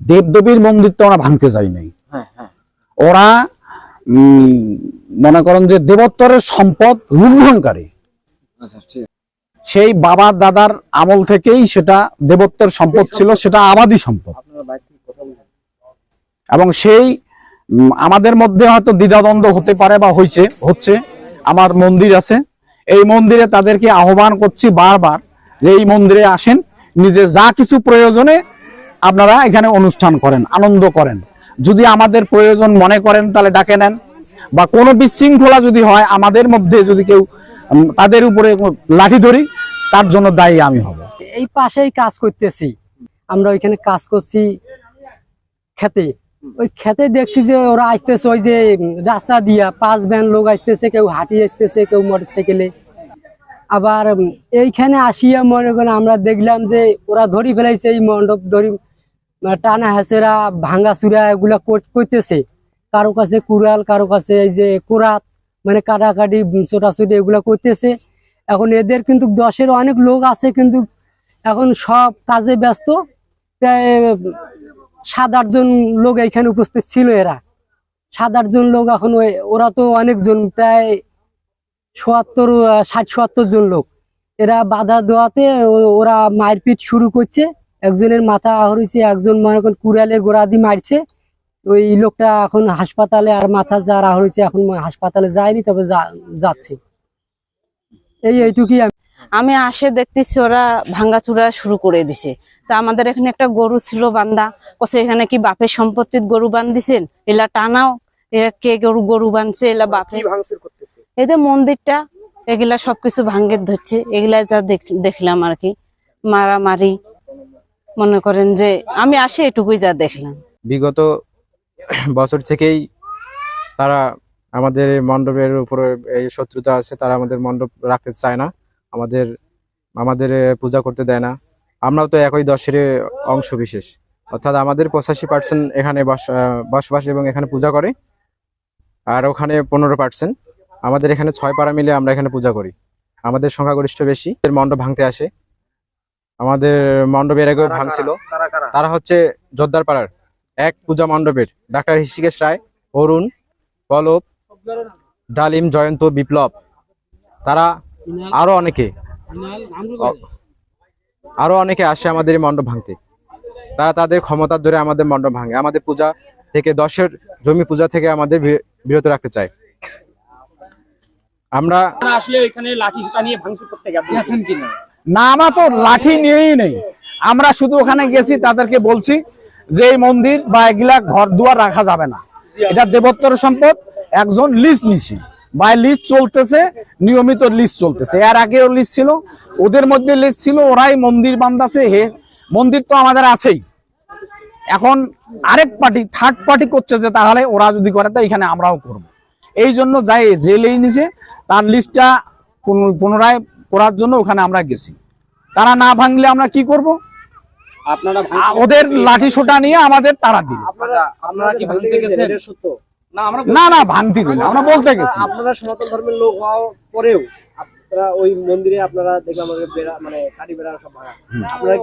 দেবদেবীর মন্দির তো ওরা ভাঙতে যায় নাই। হ্যাঁ হ্যাঁ। ওরা মনে করেন যে দেবোত্তরের সম্পদ লুণ্ঠনকারী আচ্ছা সেই বাবা দাদার আমল থেকেই সেটা দেবোত্তর সম্পদ ছিল সেটা আবাদি সম্পদ। এবং সেই আমাদের মধ্যে হয়তো দ্বিধাদ্বন্দ্ব হতে পারে বা হয়েছে হচ্ছে আমার মন্দির আছে। এই মন্দিরে তাদেরকে আহ্বান করছি বারবার যে এই মন্দিরে আসেন নিজে যা কিছু প্রয়োজনে আপনারা এখানে অনুষ্ঠান করেন, আনন্দ করেন। যদি আমাদের প্রয়োজন মনে করেন, তাহলে ডাকে নেন। বা কোনো বিশৃঙ্খলা যদি হয়, আমাদের মধ্যে যদি কেউ তাদের উপরে লাঠি ধরি, তার জন্য দায়ী আমি হব। এই পাশেই কাজ করতেছি। আমরা ওইখানে কাজ করছি খেতে। ওই খেতে দেখছি যে ওরা আসতেছে ওই যে রাস্তা দিয়া, পাঁচ ভ্যান লোক আসতেছে, কেউ হাঁটি আসতেছে, কেউ মোটর সাইকেলে আবার এইখানে আসিয়া মনে করেন আমরা দেখলাম যে ওরা ধরি ফেলাইছে, এই মণ্ডপ ধরি টানা হেঁচেরা ভাঙ্গা চূড়া এগুলা কর- করতেছে। কারও কাছে কুড়াল, কারও কাছে এই যে কোরাত মানে কাটাকাটি, ছোটাছুটি এগুলা করতেছে। এখন এদের কিন্তু দশের অনেক লোক আছে কিন্তু এখন সব কাজে ব্যস্ত। প্রায় সাত আটজন লোক এখানে উপস্থিত ছিল এরা। সাত আটজন লোক এখন ওরা তো অনেকজন, প্রায় সোয়াত্তর ষাট, সত্তর জন লোক। এরা বাধা দেওয়াতে ওরা মারপিট শুরু করছে। একজনের মাথা হয়েছে একজন মনে করেন কুড়ালের গোড়া দিয়ে মারছে। ওই লোকটা এখন হাসপাতালে আর মাথা যারা হয়েছে এখন হাসপাতালে যায়নি তবে যা- যাচ্ছে। এই এইটুকুই আমি। আমি আসে দেখতেছি ওরা ভাঙ্গাচুরা শুরু করে দিছে। তা আমাদের এখানে একটা গরু ছিল বান্দা কছে এখানে কি বাপের সম্পত্তির গরু বান্ধিছেন? এলা টানাও এ কে গরু গরু বানছে এলা বাপে করতেছে? এদের মন্দিরটা এগুলা সবকিছু ভাঙ্গে ধরছে এগুলা যা দেখ- দেখলাম আর কি। মারামারি মনে করেন যে আমি আসে এটুকুই যা দেখলাম। বিগত বছর থেকেই তারা আমাদের মণ্ডপের উপরে এই শত্রুতা আছে, তারা আমাদের মণ্ডপ রাখতে চায় না। আমাদের আমাদের পূজা করতে দেয় না। আমরাও তো একই দশের অংশ বিশেষ। অর্থাৎ আমাদের পঁচাশি পার্সেন্ট এখানে বসবাস এবং এখানে পূজা করে, আর ওখানে পনেরো পার্সেন্ট আমাদের এখানে ছয় পাড়া মিলে আমরা এখানে পূজা করি। আমাদের সংখ্যাগরিষ্ঠ বেশি এর মণ্ডপ ভাঙতে আসে। আমাদের মণ্ডপ এর আগেও ভাঙছিল। তারা হচ্ছে জোরদার পাড়ার এক পূজা মণ্ডপের। ডাক্তার হৃষিকেশ রায় অরুণ পলব ডালিম জয়ন্ত বিপ্লব। তারা আরও অনেকে। আরও অনেকে আসে আমাদের এই মণ্ডপ ভাঙতে। তারা তাদের ক্ষমতার ধরে আমাদের মণ্ডপ ভাঙে। আমাদের পূজা থেকে দশের জমি পূজা থেকে আমাদের বিরত রাখতে চায়। আমরা আসলে এখানে লাঠি নিয়ে ভাঙচুর করতে গেছেন কিনা? না, আমরা তো লাঠি নিয়েই নেই। আমরা শুধু ওখানে গেছি, তাদেরকে বলছি যে এই মন্দির বা এগুলা ঘর দুয়ার রাখা যাবে না। এটা দেবোত্তর সম্পদ, একজন লিস্ট নিছি বা লিস্ট চলতেছে, নিয়মিত লিস্ট চলতেছে। এর আগেও লিস্ট ছিল, ওদের মধ্যে লিস্ট ছিল, ওরাই মন্দির বান্ধাছে, হে, মন্দির তো আমাদের আছেই। এখন আরেক পার্টি থার্ড পার্টি করছে যে তাহলে ওরা যদি করে, তো এখানে আমরাও করব। এই জন্য যাই, জেলেই নিছে, তার লিস্টটা পুনরায় করার জন্য ওখানে আমরা গেছি। তারা না ভাঙলে আমরা কি করব? আপনারা ওদের লাঠি সোটা নিয়ে আমাদের তারা দিল। আপনারা আপনারা কি ভাঙতে গেছেন? না না না ভাঙতি করি আমরা বলতে গেছি। আপনারা সনাতন ধর্মের লোক হওয়ার পরেও আপনারা ওই মন্দিরে আপনারা দেখলাম মানে কাঠি বেড়া সব ভাঙা। আপনারা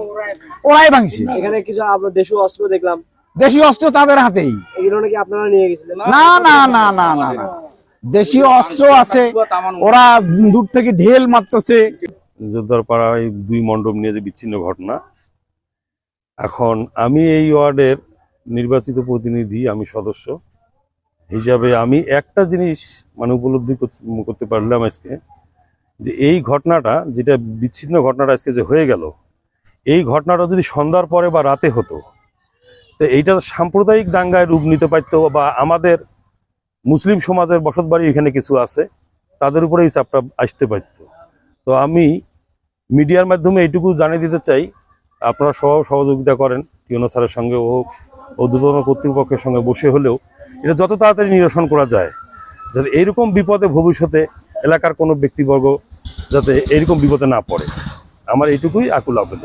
ওরাই ভাঙছি। এখানে কিছু আপনার দেশীয় অস্ত্র দেখলাম। দেশীয় অস্ত্র তাদের হাতেই। এগুলো নাকি আপনারা নিয়ে গেছিলেন? না না না না না না। দেশীয় অস্ত্র আছে ওরা দূর থেকে ঢেল মারতেছে। জোরদারপাড়ায় দুই মণ্ডপ নিয়ে যে বিচ্ছিন্ন ঘটনা। এখন আমি এই ওয়ার্ডের নির্বাচিত প্রতিনিধি আমি সদস্য। হিসাবে আমি একটা জিনিস মানে উপলব্ধি করতে পারলাম আজকে যে এই ঘটনাটা যেটা বিচ্ছিন্ন ঘটনাটা আজকে যে হয়ে গেল এই ঘটনাটা যদি সন্ধ্যার পরে বা রাতে হতো তো এইটা সাম্প্রদায়িক দাঙ্গায় রূপ নিতে পারতো বা আমাদের মুসলিম সমাজের বসতবাড়ি এখানে কিছু আছে, তাদের উপরে এই চাপটা আসতে পারতো। তো আমি মিডিয়ার মাধ্যমে এইটুকু জানিয়ে দিতে চাই, আপনারা সহ সহযোগিতা করেন টিউনো স্যারের সঙ্গে ও ঊর্ধ্বতন কর্তৃপক্ষের সঙ্গে বসে হলেও এটা যত তাড়াতাড়ি নিরসন করা যায়, যাতে এইরকম বিপদে ভবিষ্যতে এলাকার কোনো ব্যক্তিবর্গ যাতে এইরকম বিপদে না পড়ে। আমার এইটুকুই আকুল আবেদন।